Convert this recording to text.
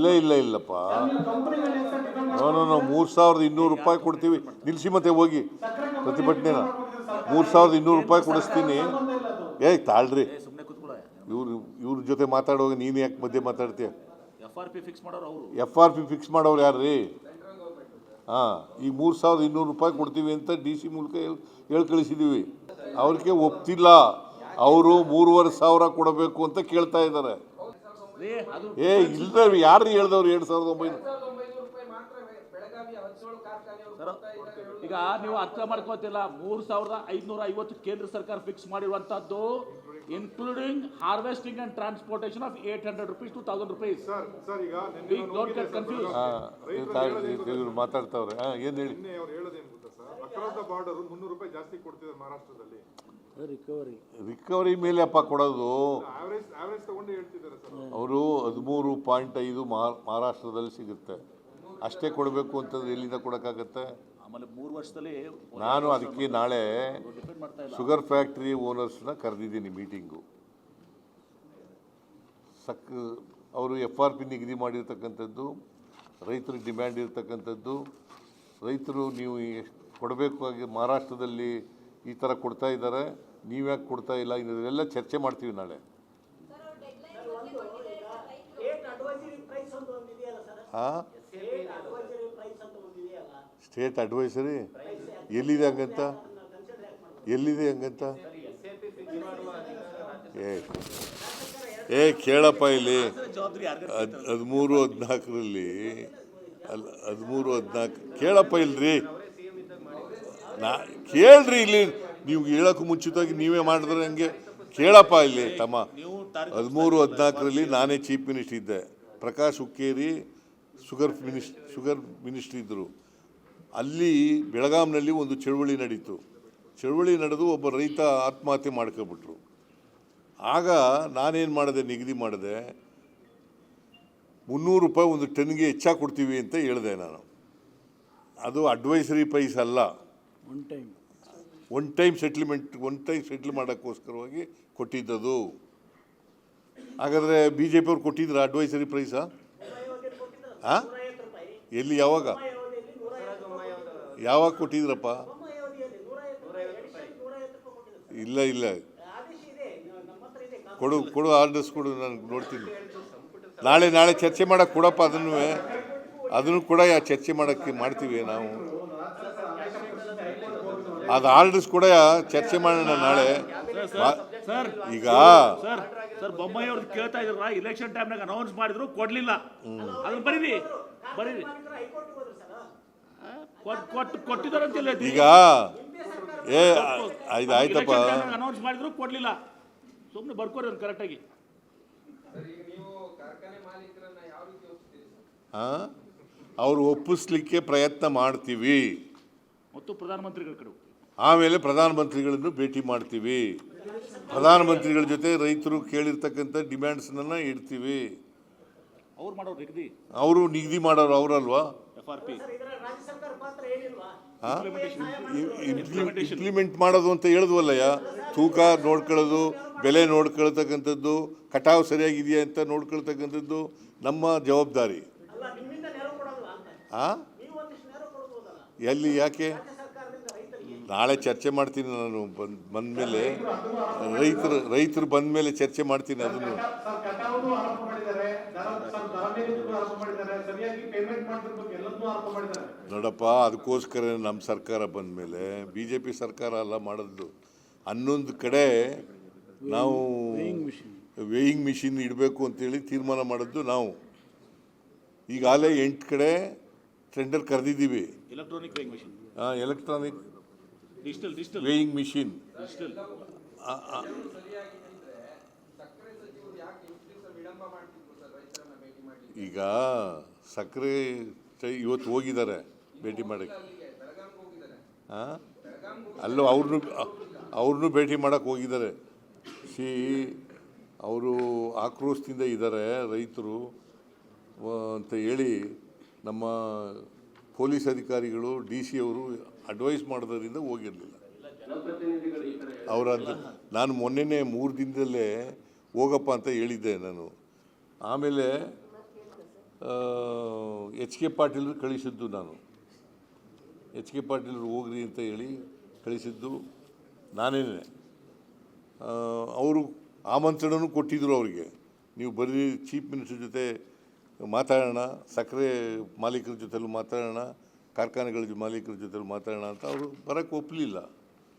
ಇಲ್ಲ ಇಲ್ಲ ಇಲ್ಲಪ್ಪ. ನೋ ನೋ ಮೂರು ಸಾವಿರದ ಇನ್ನೂರು ರೂಪಾಯಿ ಕೊಡ್ತೀವಿ. ನಿಲ್ಲಿಸಿ ಮತ್ತೆ ಹೋಗಿ ಪ್ರತಿಭಟನೆನ. ಮೂರು ಸಾವಿರದ ಇನ್ನೂರು ರೂಪಾಯಿ ಕೊಡಿಸ್ತೀನಿ. ಏಯ್ ತಾಳ್ರಿ. ಇವ್ರು ಇವ್ರ ಜೊತೆ ಮಾತಾಡುವಾಗ ನೀನು ಯಾಕೆ ಮಧ್ಯೆ ಮಾತಾಡ್ತೀಯ? ಎಫ್ ಆರ್ ಪಿ ಫಿಕ್ಸ್ ಮಾಡೋರು ಯಾರು ರೀ ಹಾಂ ಈ ಮೂರು ಸಾವಿರದ ಇನ್ನೂರು ರೂಪಾಯಿ ಕೊಡ್ತೀವಿ ಅಂತ ಡಿ ಸಿ ಮೂಲಕ ಹೇಳ್ ಕಳಿಸಿದ್ದೀವಿ ಅವ್ರಿಗೆ ಒಪ್ತಿಲ್ಲ. ಅವರು ಮೂರುವರೆ ಸಾವಿರ ಕೊಡಬೇಕು ಅಂತ ಕೇಳ್ತಾ ಇದ್ದಾರೆ. ಏ ಇಲ್ದ ಯಾರು ಹೇಳ್ದವ್ರು ಎರಡು ಸಾವಿರದ ಒಂಬೈನೂರು ಸರ್ ಈಗ ನೀವು ಅರ್ಥ ಮಾಡ್ಕೋತಿಲ್ಲ ಮೂರು ಸಾವಿರದ ಐದುನೂರ ಐವತ್ತು ಕೇಂದ್ರ ಸರ್ಕಾರ ಫಿಕ್ಸ್ ಮಾಡಿರುವಂತದ್ದು including harvesting and transportation of eight hundred rupees two thousand rupees ಮಾತಾಡ್ತಾವ್ರೆ. ಏನು ಹೇಳಿ? ಬಾರ್ಡರ್ ಮುನ್ನೂರು ರೂಪಾಯಿ ಜಾಸ್ತಿ ಕೊಡ್ತಿದ್ದಾರೆ ಮಹಾರಾಷ್ಟ್ರದಲ್ಲಿ. ರಿಕವರಿ ರಿಕವರಿ ಮೇಲೆ ಅಪ್ಪ ಕೊಡೋದು. ಆವರೇಜ್ ಆವರೇಜ್ ತಗೊಂಡು ಹೇಳ್ತಿದ್ದಾರೆ ಸರ್ ಅವರು. ಹದಿಮೂರು ಪಾಯಿಂಟ್ ಐದು ಮಹಾರಾಷ್ಟ್ರದಲ್ಲಿ ಸಿಗುತ್ತೆ. ಅಷ್ಟೇ ಕೊಡಬೇಕು ಅಂತಂದ್ರೆ ಎಲ್ಲಿಂದ ಕೊಡೋಕ್ಕಾಗತ್ತೆ? ಆಮೇಲೆ ಮೂರು ವರ್ಷದಲ್ಲಿ ನಾನು ಅದಕ್ಕೆ ನಾಳೆ ಶುಗರ್ ಫ್ಯಾಕ್ಟ್ರಿ ಓನರ್ಸ್ನ ಕರೆದಿದ್ದೀನಿ ಮೀಟಿಂಗು ಸಕ್ ಅವರು ಎಫ್ ಆರ್ ಪಿ ನಿಗದಿ ಮಾಡಿರ್ತಕ್ಕಂಥದ್ದು ರೈತರು ಡಿಮ್ಯಾಂಡ್ ಇರ್ತಕ್ಕಂಥದ್ದು ರೈತರು ನೀವು ಎಷ್ಟು ಕೊಡಬೇಕು ಆಗಿ ಮಹಾರಾಷ್ಟ್ರದಲ್ಲಿ ಈ ಥರ ಕೊಡ್ತಾ ಇದ್ದಾರೆ. ನೀವ್ಯಾಕೆ ಕೊಡ್ತಾ ಇಲ್ಲ? ಇದೆಲ್ಲ ಚರ್ಚೆ ಮಾಡ್ತೀವಿ ನಾಳೆ. ಹಾಂ ಸ್ಟೇಟ್ ಅಡ್ವೈಸರಿ ಎಲ್ಲಿದೆ ಹಂಗಂತ? ಎಲ್ಲಿದೆ ಹಂಗಂತ? ಏ ಏ ಕೇಳಪ್ಪ ಇಲ್ಲಿ. ಹದಿಮೂರು ಹದಿನಾಲ್ಕರಲ್ಲಿ. ಅಲ್ಲಿ ಹದಿಮೂರು ಹದಿನಾಲ್ಕು. ಕೇಳಪ್ಪ ಇಲ್ರಿ. ನಾ ಕೇಳ್ರಿ ಇಲ್ಲಿ. ನೀವು ಹೇಳೋಕ್ಕೂ ಮುಂಚಿತವಾಗಿ ನೀವೇ ಮಾಡಿದ್ರೆ ಹಂಗೆ. ಕೇಳಪ್ಪ ಇಲ್ಲಿ ತಮ್ಮ. ಹದಿಮೂರು, ಹದಿನಾಲ್ಕರಲ್ಲಿ ನಾನೇ ಚೀಫ್ ಮಿನಿಸ್ಟ್ರ್ ಇದ್ದೆ. ಪ್ರಕಾಶ್ ಹುಕ್ಕೇರಿ, ಶುಗರ್ ಮಿನಿಸ್, ಶುಗರ್ ಮಿನಿಸ್ಟ್ರ್ ಇದ್ದರು ಅಲ್ಲಿ ಬೆಳಗಾಂನಲ್ಲಿ ಒಂದು ಚಳುವಳಿ ನಡೀತು. ಚಳುವಳಿ ನಡೆದು ಒಬ್ಬ ರೈತ ಆತ್ಮಹತ್ಯೆ ಮಾಡ್ಕೊಬಿಟ್ರು ಆಗ ನಾನೇನು ಮಾಡಿದೆ, ನಿಗದಿ ಮಾಡಿದೆ. ಮುನ್ನೂರು ರೂಪಾಯಿ ಒಂದು ಟನ್ಗೆ ಹೆಚ್ಚಾಗಿ ಕೊಡ್ತೀವಿ ಅಂತ ಹೇಳಿದೆ ನಾನು. ಅದು ಅಡ್ವೈಸರಿ ಪ್ರೈಸ್ ಅಲ್ಲ. One time one time settlement one time settle ಮಾಡೋಕ್ಕೋಸ್ಕರವಾಗಿ ಕೊಟ್ಟಿದ್ದದು. ಹಾಗಾದರೆ ಬಿ ಜೆ ಪಿಯವ್ರು ಕೊಟ್ಟಿದ್ರ ಅಡ್ವೈಸರಿ ಪ್ರೈಸಾ ಹಾಂ ಎಲ್ಲಿ, ಯಾವಾಗ. ಯಾವಾಗ ಕೊಟ್ಟಿದ್ರಪ್ಪ? ಇಲ್ಲ ಇಲ್ಲ. ಕೊಡು ಕೊಡು ಆರ್ಡರ್ಸ್ ಕೊಡು, ನಾನು ನೋಡ್ತೀನಿ. ನಾಳೆ ನಾಳೆ ಚರ್ಚೆ ಮಾಡೋಕ್ಕೆ ಕೊಡಪ್ಪ ಅದನ್ನು ಅದನ್ನು ಕೂಡ ಚರ್ಚೆ ಮಾಡೋಕ್ಕೆ ಮಾಡ್ತೀವಿ ನಾವು. ಅದು ಆರ್ಡರ್ಸ್ ಕೂಡ ಚರ್ಚೆ ಮಾಡೋಣ ನಾಳೆ. ಸರ್ ಈಗ ಸರ್ ಸರ್ ಬೊಮ್ಮಾಯಿ ಅವ್ರದ್ದು ಕೇಳ್ತಾ ಇದ್ರ ಇಲೆಕ್ಷನ್ ಟೈಮ್ನಾಗ ಅನೌನ್ಸ್ ಮಾಡಿದ್ರು ಕೊಡ್ಲಿಲ್ಲ. ಅದನ್ನ ಬರೀರಿ ಬರೀರಿ. ಕೊಟ್ಟು ಕೊಟ್ಟಿದ್ದಾರೆ ಅಂತ ಇಲ್ಲ ಈಗ ಏ ಇದು ಆಯ್ತಪ್ಪ. ಅನೌನ್ಸ್ ಮಾಡಿದ್ರು ಕೊಡ್ಲಿಲ್ಲ. ಸುಮ್ಮನೆ ಬರ್ಕೋರಿ ಅವ್ನು ಕರೆಕ್ಟಾಗಿ ಹಾಂ ಅವ್ರು ಒಪ್ಪಿಸ್ಲಿಕ್ಕೆ ಪ್ರಯತ್ನ ಮಾಡ್ತೀವಿ. ಮತ್ತು ಪ್ರಧಾನಮಂತ್ರಿಗಳ ಕಡೆ. ಆಮೇಲೆ ಪ್ರಧಾನಮಂತ್ರಿಗಳನ್ನು ಭೇಟಿ ಮಾಡ್ತೀವಿ. ಪ್ರಧಾನಮಂತ್ರಿಗಳ ಜೊತೆ ರೈತರು ಕೇಳಿರ್ತಕ್ಕಂಥ ಡಿಮ್ಯಾಂಡ್ಸ್ನ ಇಡ್ತೀವಿ. ಅವ್ರು ನಿಗದಿ? ಅವರು ನಿಗದಿ ಮಾಡೋರು ಅವರಲ್ವಾ? ಎಫ್ ಆರ್ ಪಿ ಸರ್ ಇದರ ರಾಜ್ಯ ಸರ್ಕಾರ ಪಾತ್ರ ಏನಿಲ್ವಾ ಇಂಪ್ಲಿಮೆಂಟ್ ಮಾಡೋದು ಅಂತ ಹೇಳಿದ್ವಲ್ಲಯ್ಯ? ತೂಕ ನೋಡ್ಕೊಳ್ಳೋದು ಬೆಲೆ ನೋಡ್ಕೊಳ್ತಕ್ಕಂಥದ್ದು ಕಟಾವು ಸರಿಯಾಗಿದೆಯಾ ಅಂತ ನೋಡ್ಕೊಳ್ತಕ್ಕಂಥದ್ದು ನಮ್ಮ ಜವಾಬ್ದಾರಿ. ಅಲ್ಲ ನಿಮ್ಮಿಂದ ನೆರವು ನಾಳೆ ಚರ್ಚೆ ಮಾಡ್ತೀನಿ ನಾನು ಬಂದ ಮೇಲೆ ರೈತರು ರೈತರು ಬಂದ ಮೇಲೆ ಚರ್ಚೆ ಮಾಡ್ತೀನಿ ಅದನ್ನು. ನೋಡಪ್ಪ ಅದಕ್ಕೋಸ್ಕರ ನಮ್ಮ ಸರ್ಕಾರ ಬಂದ ಮೇಲೆ ಬಿ ಜೆ ಪಿ ಸರ್ಕಾರ ಅಲ್ಲ ಮಾಡೋದು. ಹನ್ನೊಂದು ಕಡೆ ನಾವು ವೇಯಿಂಗ್ ಮಿಷಿನ್ ಇಡಬೇಕು ಅಂತೇಳಿ ತೀರ್ಮಾನ ಮಾಡಿದ್ದು ನಾವು. ಈಗಾಗಲೇ ಎಂಟು ಕಡೆ ಟೆಂಡರ್ ಕರೆದಿದ್ದೀವಿ. ಎಲೆಕ್ಟ್ರಾನಿಕ್ ಹಾಂ ಎಲೆಕ್ಟ್ರಾನಿಕ್ ವೇಯಿಂಗ್ ಮಿಷಿನ್ ಡಿಜಿಟಲ್ ಈಗ ಸಕ್ಕರೆ ಇವತ್ತು ಹೋಗಿದ್ದಾರೆ ಭೇಟಿ ಮಾಡಕ್ಕೆ. ಹಾಂ ಅಲ್ಲೂ ಅವ್ರನ್ನೂ ಅವ್ರನ್ನೂ ಭೇಟಿ ಮಾಡಕ್ಕೆ ಹೋಗಿದ್ದಾರೆ. ಸಿ ಅವರು ಆಕ್ರೋಶದಿಂದ ಇದ್ದಾರೆ ರೈತರು. ಅಂತ ಹೇಳಿ ನಮ್ಮ ಪೊಲೀಸ್ ಅಧಿಕಾರಿಗಳು ಡಿ ಸಿ ಅವರು ಅಡ್ವೈಸ್ ಮಾಡೋದ್ರಿಂದ ಹೋಗಿರಲಿಲ್ಲ. ಅವರ ನಾನು ಮೊನ್ನೆನೇ ಮೂರು ದಿನದಲ್ಲೇ ಹೋಗಪ್ಪ ಅಂತ ಹೇಳಿದ್ದೆ ನಾನು. ಆಮೇಲೆ ಎಚ್ ಕೆ ಪಾಟೀಲ್ರು ಕಳಿಸಿದ್ದು ನಾನು. ಎಚ್ ಕೆ ಪಾಟೀಲ್ರು ಹೋಗ್ರಿ ಅಂತ ಹೇಳಿ ಕಳಿಸಿದ್ದು ನಾನೇನೆ. ಅವರು ಆಮಂತ್ರಣನೂ ಕೊಟ್ಟಿದ್ದರು ಅವರಿಗೆ. ನೀವು ಬರೀ ಚೀಫ್ ಮಿನಿಸ್ಟರ್ ಜೊತೆ ಮಾತಾಡೋಣ ಸಕ್ಕರೆ ಮಾಲೀಕರ ಜೊತೆಲೂ ಮಾತಾಡೋಣ ಕಾರ್ಖಾನೆಗಳ ಮಾಲೀಕರ ಜೊತೆ ಮಾತಾಡೋಣ ಅಂತ ಅವರು ಬರೋಕ್ಕೆ ಒಪ್ಪಲಿಲ್ಲ